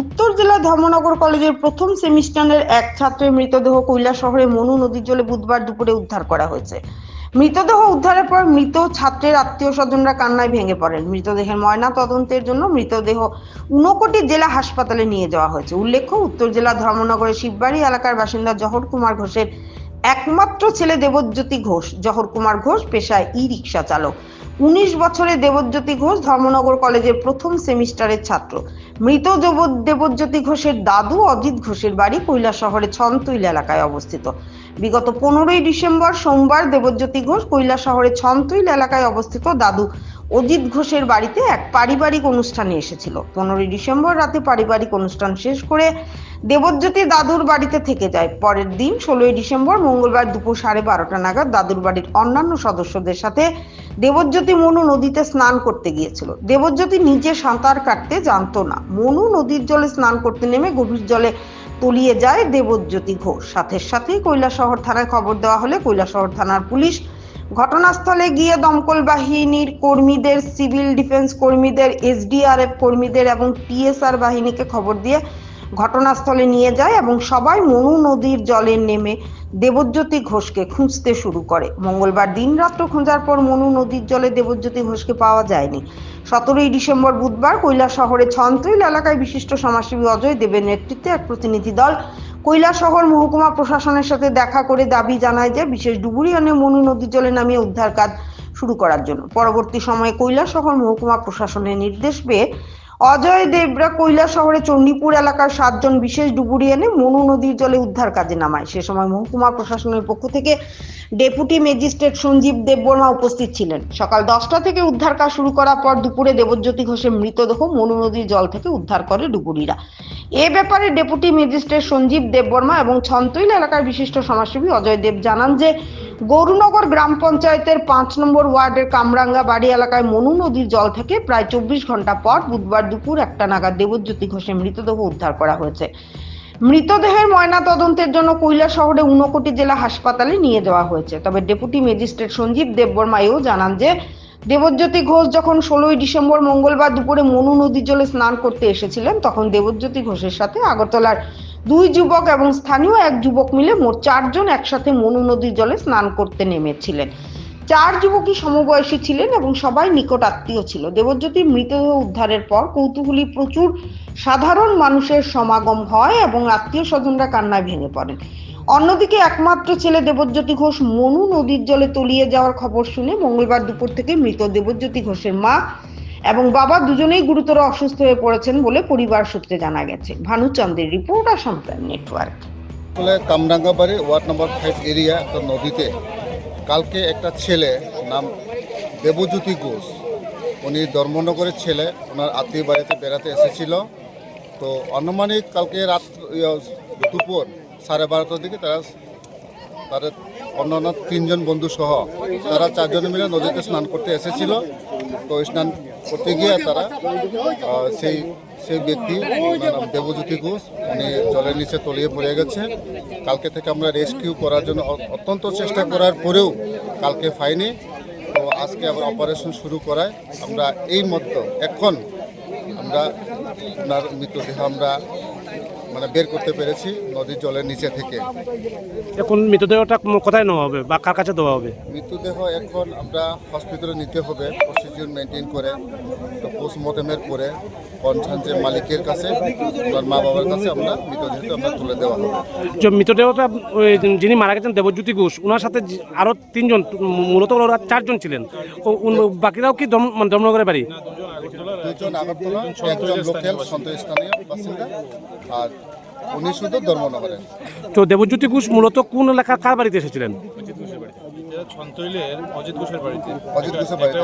উত্তর জেলা ধর্মনগর কলেজের প্রথম সেমিস্টারের এক ছাত্রের মৃতদেহ কৈলা শহরে মনু নদীর জলে বুধবার দুপুরে উদ্ধার করা হয়েছে। মৃতদেহ উদ্ধারের পর মৃত ছাত্রের আত্মীয় স্বজনরা কান্নায় ভেঙে পড়েন। মৃতদেহের ময়না তদন্তের জন্য মৃতদেহ ঊনকোটি জেলা হাসপাতালে নিয়ে যাওয়া হয়েছে। উল্লেখ্য, উত্তর জেলা ধর্মনগরের শিববাড়ি এলাকার বাসিন্দা জহর কুমার ঘোষের একমাত্র ছেলে দেবজ্যোতি ঘোষ। জহর কুমার ঘোষ পেশায় ই রিক্সা চালক। উনিশ বছরে দেবজ্যোতি ঘোষ ধর্মনগর কলেজের প্রথম সেমিস্টারের ছাত্র। মৃত দেব- দেবজ্যোতি ঘোষের দাদু অজিত ঘোষের বাড়ি কৈলা শহরে ছনতৈল এলাকায় অবস্থিত। বিগত পনেরোই ডিসেম্বর সোমবার দেবজ্যোতি ঘোষ কৈলা শহরে ছনতৈল এলাকায় অবস্থিত দাদু অজিত ঘোষের বাড়িতে এক পারিবারিক অনুষ্ঠানে এসেছিল। পনেরোই ডিসেম্বর রাতে পারিবারিক অনুষ্ঠান শেষ করে দেবজ্যোতি দাদুর বাড়িতে থেকে যায়। পরের দিন ষোলোই ডিসেম্বর মঙ্গলবার দুপুর সাড়ে বারোটা নাগাদ দাদুর বাড়ির অন্যান্য সদস্যদের সাথে দেবজ্যোতি মনু নদীতে স্নান করতে গিয়েছিল। দেবজ্যোতি নিজে সাঁতার কাটতে জানতো না। মনু নদীর জলে স্নান করতে নেমে গভীর জলে তলিয়ে যায় দেবজ্যোতি ঘোষ। সাথে সাথেই কৈলাসহর থানায় খবর দেওয়া হলে কৈলাসহর থানার পুলিশ ঘটনাস্থলে গিয়ে দমকল বাহিনীর কর্মীদের, সিভিল ডিফেন্স কর্মীদের, এসডিআরএফ কর্মীদের এবং পিএসআর বাহিনীকে খবর দিয়ে ঘটনাস্থলে নিয়ে যায় এবং সবাই মনু নদীর জলে নেমে দেবজ্যোতি ঘোষকে খুঁজতে শুরু করে। মঙ্গলবার দিনরাত্র খোঁজার পর মনু নদীর জলে দেবজ্যোতি ঘোষকে পাওয়া যায়নি। সতেরোই ডিসেম্বর বুধবার কৈলা শহরে ছন্তৈল এলাকায় বিশিষ্ট সমাজসেবী অজয় দেবের নেতৃত্বে এক প্রতিনিধি দল কৈলা শহর মহকুমা প্রশাসনের সাথে দেখা করে দাবি জানায় যে বিশেষ ডুবুরি আনে মনু নদীর জলে নামিয়ে উদ্ধার কাজ শুরু করার জন্য। পরবর্তী সময়ে কৈলা শহর মহকুমা প্রশাসনের নির্দেশ পেয়ে অজয় দেবরা কৈলা শহরে চণ্ডীপুর এলাকার সাতজন বিশেষ ডুবুরি এনে মনু নদীর জলে উদ্ধার কাজে নামায়। সে সময় মহকুমা প্রশাসনের পক্ষ থেকে ডেপুটি ম্যাজিস্ট্রেট সঞ্জীব দেববর্মা উপস্থিত ছিলেন। সকাল দশটা থেকে উদ্ধার কাজ শুরু করার পর দুপুরে দেবজ্যোতি ঘোষের মৃতদেহ মনু নদীর জল থেকে উদ্ধার করে ডুবুরিরা। এ ব্যাপারে ডেপুটি ম্যাজিস্ট্রেট সঞ্জীব দেববর্মা এবং ছন্তৈল এলাকার বিশিষ্ট সমাজসেবী অজয় দেব জানান যে, গৌরনগর গ্রাম পঞ্চায়েতের পাঁচ নম্বর ওয়ার্ডের কামরাঙ্গা বাড়ি এলাকায় মনু নদীর জল থেকে প্রায় চব্বিশ ঘণ্টা পর বুধবার দুপুর একটা নাগাদ দেবজ্যোতি ঘোষের মৃতদেহ উদ্ধার করা হয়েছে। মৃতদেহের ময়না তদন্তের জন্য কৈলা শহরে ঊনকোটি জেলা হাসপাতালে নিয়ে যাওয়া হয়েছে। তবে ডেপুটি ম্যাজিস্ট্রেট সঞ্জীব দেববর্মা এও জানান যে দেবজ্যোতি ঘোষ যখন ষোলোই ডিসেম্বর মঙ্গলবার দুপুরে মনু নদীর জলে স্নান করতে এসেছিলেন, তখন দেবজ্যোতি ঘোষের সাথে আগরতলার দুই যুবক এবং স্থানীয় এক যুবক মিলে মোট চারজন একসাথে মনু নদীর জলে স্নান করতে নেমেছিলেন। চার যুবকই সমবয়সী ছিলেন এবং সবাই নিকট আত্মীয় ছিল। দেবজ্যোতির মৃতদেহ উদ্ধারের পর কৌতূহলী প্রচুর সাধারণ মানুষের সমাগম হয় এবং আত্মীয় স্বজনরা কান্নায় ভেঙে পড়েন। অন্যদিকে একমাত্র ছেলে দেবজ্যোতি ঘোষ মনু নদীর জলে তলিয়ে যাওয়ার খবর শুনে মঙ্গলবার দুপুর থেকে মৃত দেবজ্যোতি ঘোষের মা এবং বাবা দুজনেই গুরুতর অসুস্থ হয়ে পড়েছেন বলে পরিবার সূত্রে জানা গেছে। ভানুচন্দ্রের রিপোর্ট সন্তান নেটওয়ার্ক। আসলে Kamrangabari ward number five area একটা নদীতে কালকে একটা ছেলে নাম দেবজ্যোতি ঘোষ উনি ধর্মনগরের ছেলে ওনার আত্মীয় বাড়িতে বেড়াতে এসেছিল। তো আনুমানিক কালকে রাত ইয়ে, দুপুর সাড়ে বারোটার দিকে তারা তাদের অন্যান্য তিনজন বন্ধু সহ তারা চারজন মিলে নদীতে স্নান করতে এসেছিল। তো স্নান করতে গিয়ে তারা সেই সেই ব্যক্তি ওনার দেবজ্যোতি ঘোষ, উনি জলের নিচে তলিয়ে পড়ে গেছে। কালকে থেকে আমরা রেস্কিউ করার জন্য অত্যন্ত চেষ্টা করার পরেও কালকে পাইনি। তো আজকে আবার অপারেশন শুরু করায় আমরা এই মধ্যে এখন আমরা ওনার মৃতদেহ আমরা মানে বের করতে পেরেছি নদীর জলের নিচে থেকে। এখন মৃতদেহটা কোথায় নেওয়া হবে বা কার কাছে দেওয়া হবে? মৃতদেহ এখন আমরা হসপিটালে নিতে হবে প্রসিডিউর মেনটেন করে তো পোস্টমর্টমের পরে কনসার্ন যে মালিকের কাছে ওনার মা বাবার কাছে আমরা মৃতদেহটা আমরা তুলে দেওয়া হবে। যে মৃতদেহটা ওই যিনি মারা গেছেন দেবজ্যোতি ঘোষ ওনার সাথে আরও তিনজন মূলত ওরা চারজন ছিলেন। ও বাকিরাও কি মানে ধর্মনগরের বাড়ি? দুজন আগরতলা একজন লোকাল সন্ত স্থানীয় বাসিন্দা আর উনি শুধু ধর্মনগরের তো দেবজ্যোতি ঘোষ মূলত কোন এলাকা কার বাড়িতে এসেছিলেন? অজিত ঘোষের বাড়িতে। অজিত ঘোষের বাড়িতে।